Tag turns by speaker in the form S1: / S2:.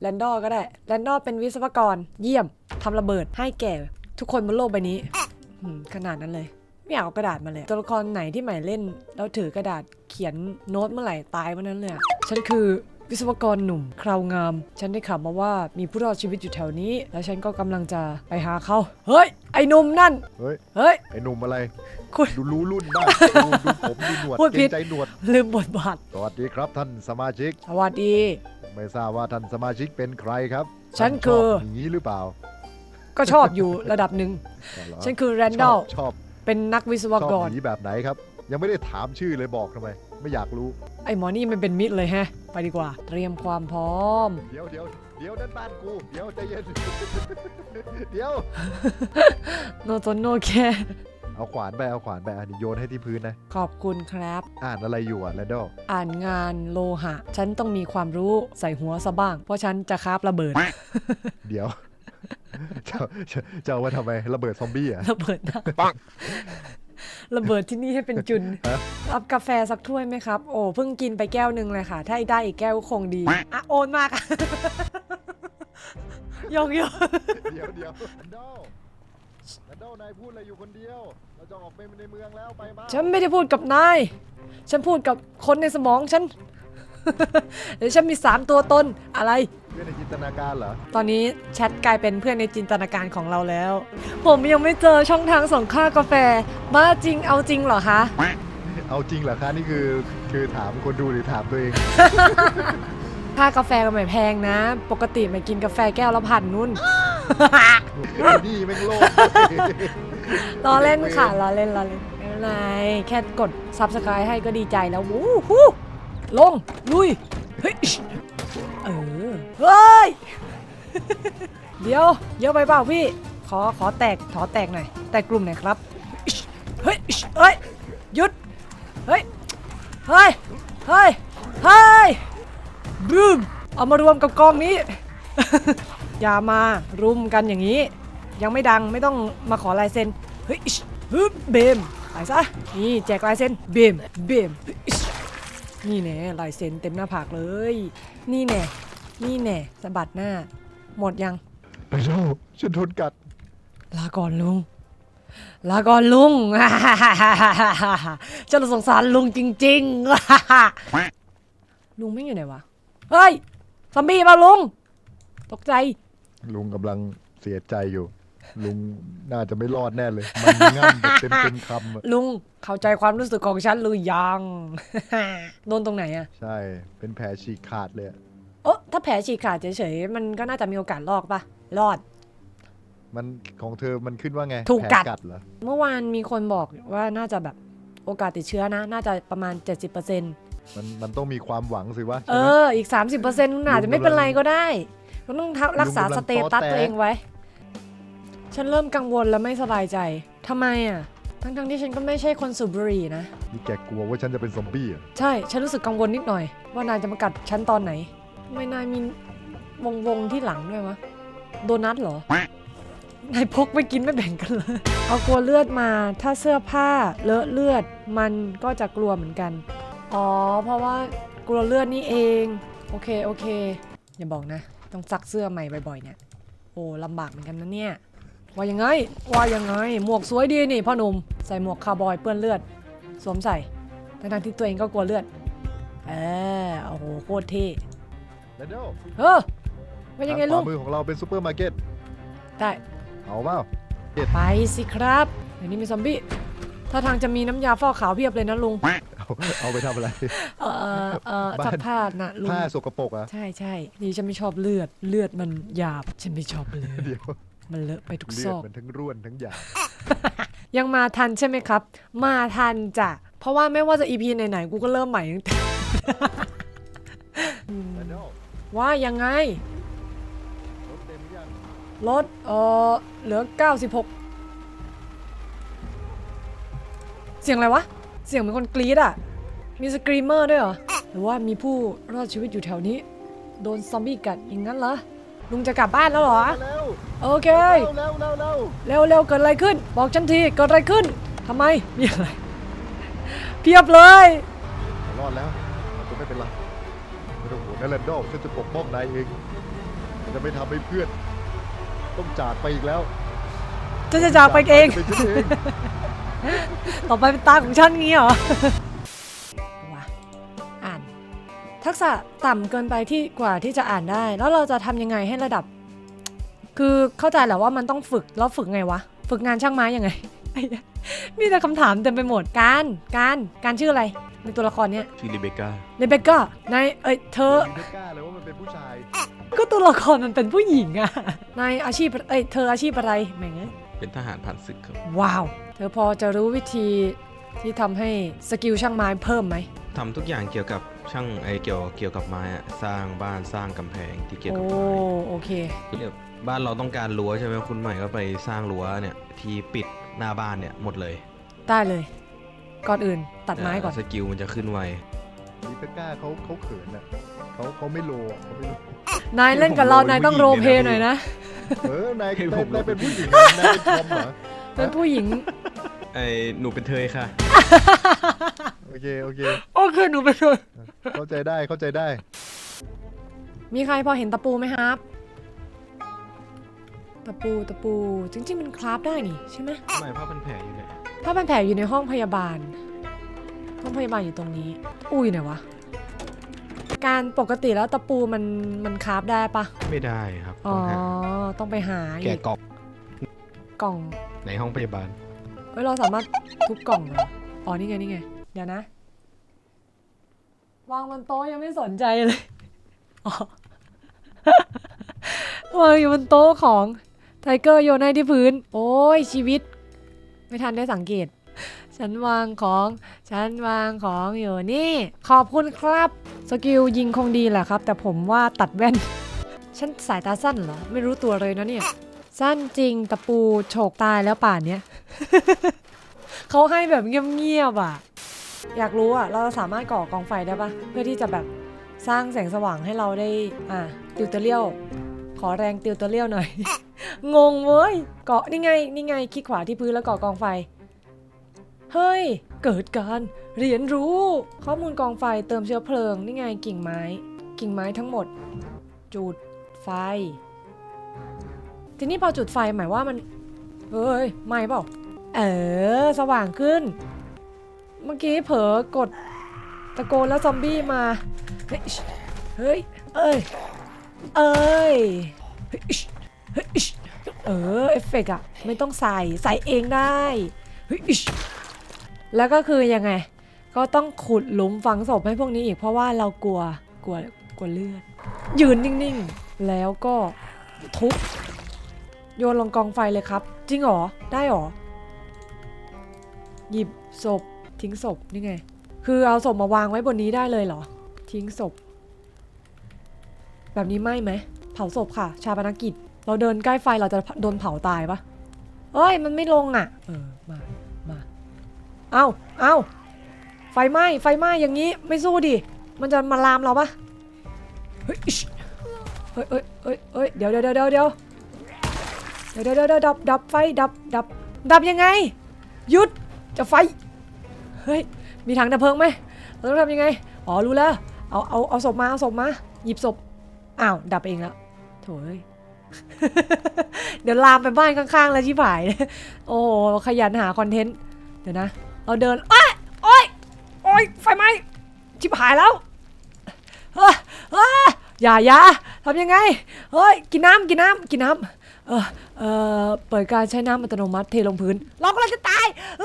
S1: แรนดอร์ก็ได้แรนดอร์เป็นวิศวกร เยี่ยมทำระเบิดให้แก่ ทุกคนบนโลกใบนี้อืมขนาดนั้นเลย ไม่อยากเอากระดาษมาเลย ตัวละครไหนที่ใหม่เล่น แล้วถือกระดาษเขียนโน้ตเมื่อไหร่ตายเมื่อนั้นเลยอะฉันคือวิศวกรหนุ่มคราวงาม ฉันได้ข่าวมาว่ามีผู้รอดชีวิตอยู่แถวนี้ แล้วฉันก็กำลังจะไปหาเขา เฮ้ย ไอ้หนุ่มนั่น
S2: เฮ้ย
S1: เฮ้ย
S2: ไอ้หนุ่มอะไร
S1: คุณ
S2: ดูรู้รุ่นบ้างดูดูผมดูหนวด
S1: พูดผิด
S2: เกรงใจหนวด
S1: ลืมบทบาท
S2: สวัสดีครับท่านสมาชิก
S1: สวัสดี
S2: ไม่ทราบว่าท่านสมาชิกเป็นใครครับ
S1: ฉัน
S2: ท่า
S1: คือ
S2: ชอบอย่างนี้หรือเปล่า
S1: ก็ชอบอยู่ระดับหนึ่ง
S2: อ๋อเหรอ
S1: ฉันคือแรน
S2: ช
S1: ดอ
S2: อ
S1: ล
S2: บชอบ
S1: เป็นนักวิศว
S2: ชอบ
S1: กร
S2: หนีแบบไหนครับ ยังไม่ได้ถามชื่อเลยบอกทำไม ไม่อยากรู้
S1: ไอ้หมอนี่มันเป็นมิตรเลยแฮะ ไปดีกว่า เตรียมความพร้อม
S2: เดี๋ยวเดี๋ยวเดี๋ยวนั่นบ้านกูเดี๋ยวใจเย็น เดี๋ยว
S1: โนตนโนแค
S2: เอาขวานไปเอาขวานไปอันนี้โยนให้ที่พื้นนะ
S1: ขอบคุณครับ
S2: อ่านอะไรอยู่อะแรนดอล
S1: อ่านงานโลหะ ฉันต้องมีความรู้ใส่หัวซะบ้าง เพราะฉันจะคราบระเบิด
S2: เดี๋ยวจะจะจะเอาไว่าทำไมระเบิดซอมบี้อะ
S1: ระเบิดนะระเบิดที่นี่ให้เป็นจุน
S2: ฮะ
S1: รับกาแฟสักถ้วยไหมครับ โอ้เพิ่งกินไปแก้วหนึ่งเลยค่ะ ถ้าได้อีกแก้วก็คงดี อะ โอนมากอะยกยก
S2: เดี๋ยวเดี๋ยว แรนดอลแรนดอลนายพูดอะไรอยู่คนเดียว เราจะออกไปในเมืองแล้วไปมา
S1: ฉันไม่ได้พูดกับนาย ฉันพูดกับคนในสมองฉัน เดี๋ยวฉันมีสามตัวตนอะไร
S2: เพื่อนในจินตนาการเหรอ
S1: ตอนนี้แชทกลายเป็นเพื่อนในจินตนาการของเราแล้ว ผมยังไม่เจอช่องทางส่งค่ากาแฟมาจริงเอาจริงเหรอคะ
S2: เอาจริงเหรอคะนี่คือคือถามคนดูหรือถามตัวเอง
S1: ค่ากาแฟก็ไม่แพงนะ ปกติไม่กินกาแฟแก้วละพันนุ่น
S2: นี่แม่งโลก
S1: ล้อเล่นค่ะล้อเล่นล้อเล่นไม่เป็นไรแค่กด subscribe ให้ก็ดีใจแล้ววู้ฮู้ลง ลุย เฮ้ย เออ เฮ้ย เดี๋ยว เยอะไปเปล่าพี่ ขอ ขอแตก ขอแตกหน่อย แตกกลุ่มหน่อยครับ เฮ้ย เฮ้ย หยุด เฮ้ย เฮ้ย เฮ้ย เฮ้ยบูมเอามารวมกับกองนี้ อย่ามารุมกันอย่างนี้ ยังไม่ดังไม่ต้องมาขอลายเซ็นเฮ้ยอิ๊ชฮึบเบมไปซะนี่แจกลายเซ็นเบมเบมอิ๊ชนี่แน่ลายเซ็นเต็มหน้าผากเลย นี่แน่นี่แน่สะบัดหน้า หมดยัง
S2: ไปโลฉันทนกัด
S1: ลาก่อนลุงลาก่อนลุงฉันสงสารลุงจริงๆลุงไม่อยู่ไหนวะเฮ้ยซอมบี้มาลุง ตกใจ
S2: ลุงกำลังเสียใจอยู่ ลุงน่าจะไม่รอดแน่เลย มันง่ำแบบเต็มเต็มคำอะ
S1: ลุงเข้าใจความรู้สึกของฉันหรือยัง โดนตรงไหนอะ
S2: ใช่ เป็นแผลฉีกขาดเลยอะ
S1: เออถ้าแผลฉีกขาดเฉยๆ มันก็น่าจะมีโอกาสลอกปะรอด
S2: มันของเธอมันขึ้นว่าไง
S1: ถูกกัด
S2: แผลกัดเหรอ
S1: เมื่อวานมีคนบอกว่าน่าจะแบบโอกาสติดเชื้อนะ น่าจะประมาณ 70%
S2: มันมันต้องมีความหวังสิวะ
S1: เอ
S2: ใช่ไหม
S1: อ อีก 30%มันอาจจะไม่เป็นไรก็ได้ ก็ต้องทักรักษา
S2: ลุงกำลัง
S1: สเตตัส
S2: ต้อแตะ
S1: ตัวเองไว้ ฉันเริ่มกังวลและไม่สบายใจ ทำไมอะ ทั้งๆที่ฉันก็ไม่ใช่คนสูบบุหรี่นะ
S2: นี่แกกลัวว่าฉันจะเป็นซอมบี้เหรอ
S1: ใช่ ฉันรู้สึกกังวลนิดหน่อย ว่านายจะมากัดฉันตอนไหน ทำไมนายมีวงวงๆที่หลังด้วยวะ โดนัทเหรอ นายพกไม่กินไม่แบ่งกันเลย เอากลัวเลือดมา ถ้าเสื้อผ้าเลอะเลือด มันก็จะกลัวเหมือนกัน อ๋อ เพราะว่ากลัวเลือดนี่เอง โอเค โอเค อย่าบอกนะ ต้องซักเสื้อใหม่บ่อยๆเนี่ยโอ้ลำบากเหมือนกันนะเนี่ยว่ายังไงว่ายังไง หมวกสวยดีนี่พ่อหนุ่มใส่หมวกคาวบอยเปื้อนเลือด สวมใส่ทั้งๆที่ตัวเองก็กลัวเลือดเออโอ้โหโคตรเท่
S2: แล้วเดี๋ยว
S1: เออว่ายังไง
S2: ทา
S1: ลุ
S2: ขวางมือของเราเป็นซูเปอร์มาร์เก็ต
S1: ได้
S2: เอาเปล่า
S1: ไปสิครับเดี๋ยวนี้มีซอมบี้ถ้าทางจะมีน้ำยาฟอกขาวเพียบเลยนะลุง
S2: เอาเอาไปทำอะไร
S1: เออเออเออ
S2: บ้าน
S1: ซักผ้านะลุง
S2: ผ้าสกปรกอะ
S1: ใช่ใช่นี่ฉันไม่ชอบเลือดเลือดมันหยาบฉันไม่ชอบเลือด
S2: เดี๋ยว
S1: มันเลอะไปทุก
S2: เลื
S1: ซ
S2: อด
S1: อก
S2: มันทั้งร่วนทั้งหยาบ
S1: ยังมาทันใช่ไหมครับ มาทันจ้ะ เพราะว่าไม่ว่าจะ EP ไหนๆ กูก็เริ่มใหม่ตั้งแต่
S2: แล้วเดี๋ยว
S1: ว่ายังไง
S2: รถเต็มหรือยัง
S1: ลดเออเหลือ 96 เสียงอะไรวะ เสียงเหมือนคนกรี๊ดอะ มีสกรีมเมอร์ด้วยเหรอ หรือว่ามีผู้รอดชีวิตอยู่แถวนี้ โดนซอมบี้กัดอย่างนั้นเหรอ ลุงจะกลับบ้านแล้วเหรอ
S2: มาแล้ว
S1: โอเค
S2: เร็วเร็วเร็วเร็ว
S1: เร็วเร็วเกิดอะไรขึ้น บอกฉันทีเกิดอะไรขึ้นทำไมมีอะไร เพียบเลย
S2: รอดแล้วก็ไม่เป็นไรไม่ต้องห่วงนะแลนดอลฉันจะปกป้องนายเองจะไม่ทำให้เพื่อน ต้องจากไปอีกแล้ว
S1: จะจะจากไปเอง
S2: จะเป็นฉันเอง
S1: ต่อไปเป็นตาของฉันงี้เหรอวะอ่าน ทักษะต่ำเกินไปที่กว่าที่จะอ่านได้ แล้วเราจะทำยังไงให้ระดับ คือเข้าใจแหละว่ามันต้องฝึกแล้วฝึกไงวะ ฝึกงานช่างไม้ยังไงไอ้เหี้ยมีแต่คำถามเต็มไปหมดการการการชื่ออะไรในตัวละครเนี้ย
S3: ชื่อริเบก้า
S1: เรเบคก้านายเอ้ยเธอ
S2: ไม่กล้าเลยว่ามันเป็นผู้ชาย
S1: ก็ตัวละครมันเป็นผู้หญิงอะนายอาชีพเอ้ยเธออาชีพอะไรแหม่งเอ้ย
S3: เป็นทหารผ่านศึกครับ
S1: ว้าว เธอพอจะรู้วิธีที่ทำให้สกิลช่างไม้เพิ่มไหม
S3: ทำทุกอย่างเกี่ยวกับช่างไอเกี่ยวเกี่ยวกับไม้อะสร้างบ้านสร้างกำแพงที่เกี่ยว
S1: โอ้
S3: กับไม้
S1: โอเค
S3: เรียกบ้านเราต้องการรั้วใช่ไหมคุณใหม่ก็ไปสร้างรั้วเนี่ยที่ปิดหน้าบ้านเนี่ยหมดเลย
S1: ได้เลย ก่อนอื่นตัดไม้ก่อน
S3: สกิลมันจะขึ้นไว
S2: ลิเบก้าเขาเขาเขินอะเขาเขาไม่โลอะเขาไม่โล
S1: นายเล่นกับเรา นายต้องโรลเพลย์หน่อยนะ
S2: เออนายนายนายเป็นผู้หญิงอะนายเป็นทอมเหรอ
S1: เป็นผู้หญิง
S3: ไอหนูเป็นเทยค่ะ
S2: โอเค โอเค
S1: โอเคหนูไปเลย
S2: เข้าใจได้เข้าใจได้
S1: มีใครพอเห็นตะปูไหมครับ ตะปูตะปูจริงๆมันคราฟได้นี่ใช่ไหม
S3: ทำไมผ้าพันแผลอยู่เนี่ย
S1: ถ้าเป็นแผลอยู่ในห้องพยาบาล ห้องพยาบาลอยู่ตรงนี้ อุ้ยไหนวะ การปกติแล้วตะปูมันมันคราฟได้ปะ
S3: ไม่ได้ครับ
S1: อ๋
S3: ต้
S1: อ
S3: องหา
S1: ต้องไปหา
S3: แกะ
S1: อีก
S3: กล่อง
S1: กล่อง
S3: ในห้องพยาบาล
S1: เฮ้ยเราสามารถทุบกล่องเหรออ๋อนี่ไงนี่ไง เดี๋ยวนะ วางบนโต๊ะยังไม่สนใจเลยอ๋อวางอยู่บนโต๊ะของไทเกอร์โยนให้ที่พื้น โอ้ยชีวิต ไม่ทันได้สังเกต ฉันวางของ ฉันวางของอยู่นี่ ขอบคุณครับ สกิลยิงคงดีแหละครับ แต่ผมว่าตัดแว่น ฉันสายตาสั้นเหรอ ไม่รู้ตัวเลยนะเนี่ย สั้นจริงตะปูโฉกตายแล้วป่านเนี้ย เขาให้แบบเงียบๆอะ อยากรู้อะ เราสามารถก่อกองไฟได้ปะเพื่อที่จะแบบสร้างแสงสว่างให้เราได้ อะติวเตอร์เลียว ขอแรงติวเตอร์เลียวหน่อย งงเว้ยเกาะนี่ไงนี่ไงคลิกขวาที่พื้นแล้วก่อกองไฟ เฮ้ย เกิดการเรียนรู้ ข้อมูลกองไฟเติมเชื้อเพลิงนี่ไงกิ่งไม้ กิ่งไม้ทั้งหมดจุดไฟ ทีนี้พอจุดไฟหมายว่ามันเฮ้ยไหม่เปล่าเออ สว่างขึ้น เมื่อกี้เผลอกดตะโกนแล้วซอมบี้มา เฮ้ยเฮ้ย เอ้ย เอ้ยเฮ้ยเฮ้ยเออ เอฟเฟกต์อะไม่ต้องใส่ใส่เองได้แล้วก็คือยังไง ก็ต้องขุดหลุมฝังศพให้พวกนี้อีกเพราะว่าเรากลัวกลัวกลัวเลือด ยืนนิ่ง ๆ แล้วก็ทุบ โยนลงกองไฟเลยครับ จริงเหรอ ได้เหรอ หยิบศพ ทิ้งศพ นี่ไง คือเอาศพมาวางไว้บนนี้ได้เลยเหรอ ทิ้งศพ แบบนี้ไหมไหม เผาศพค่ะ ชาปนกิจ เราเดินใกล้ไฟเราจะโดนเผาตายปะเอ้ย มันไม่ลงอะ เออ มา มา เอาเอาไฟไหม้ ไฟไหม้ อย่างนี้ ไม่สู้ดิ มันจะมาลามเราปะเฮ้ยอิ๊ชเฮ้ยเฮ้ยเฮ้ยเฮ้ยเดี๋ยวเดี๋ยวเดี๋ยวเดี๋ยวเดี๋ยวเดี๋ยวเดี๋ยวเดี๋ยวดับดับไฟดับดับดับยังไง หยุดจะไฟ เฮ้ย มีถังดับเพลิงไหมเราต้องทำยังไง อ๋อ รู้แล้ว เอาเอาเอาศพมาเอาศพมา หยิบศพ อ้าว ดับเองแล้วโถ่เอ้ยเดี๋ยวลามไปบ้านข้างๆ แล้วชิบหาย โอ้โห ขยันหาคอนเทนต์ เดี๋ยวนะ เราเดิน โอ้ยโอ้ยโอ้ยไฟไหม้ชิบหายแล้ว เฮ้ยเฮ้ยอย่าอย่า ทำยังไง เฮ้ย กินน้ำกินน้ำกินน้ำเออเออเปิดการใช้น้ำอัตโนมัติเทลงพื้น เรากำลังจะตายอ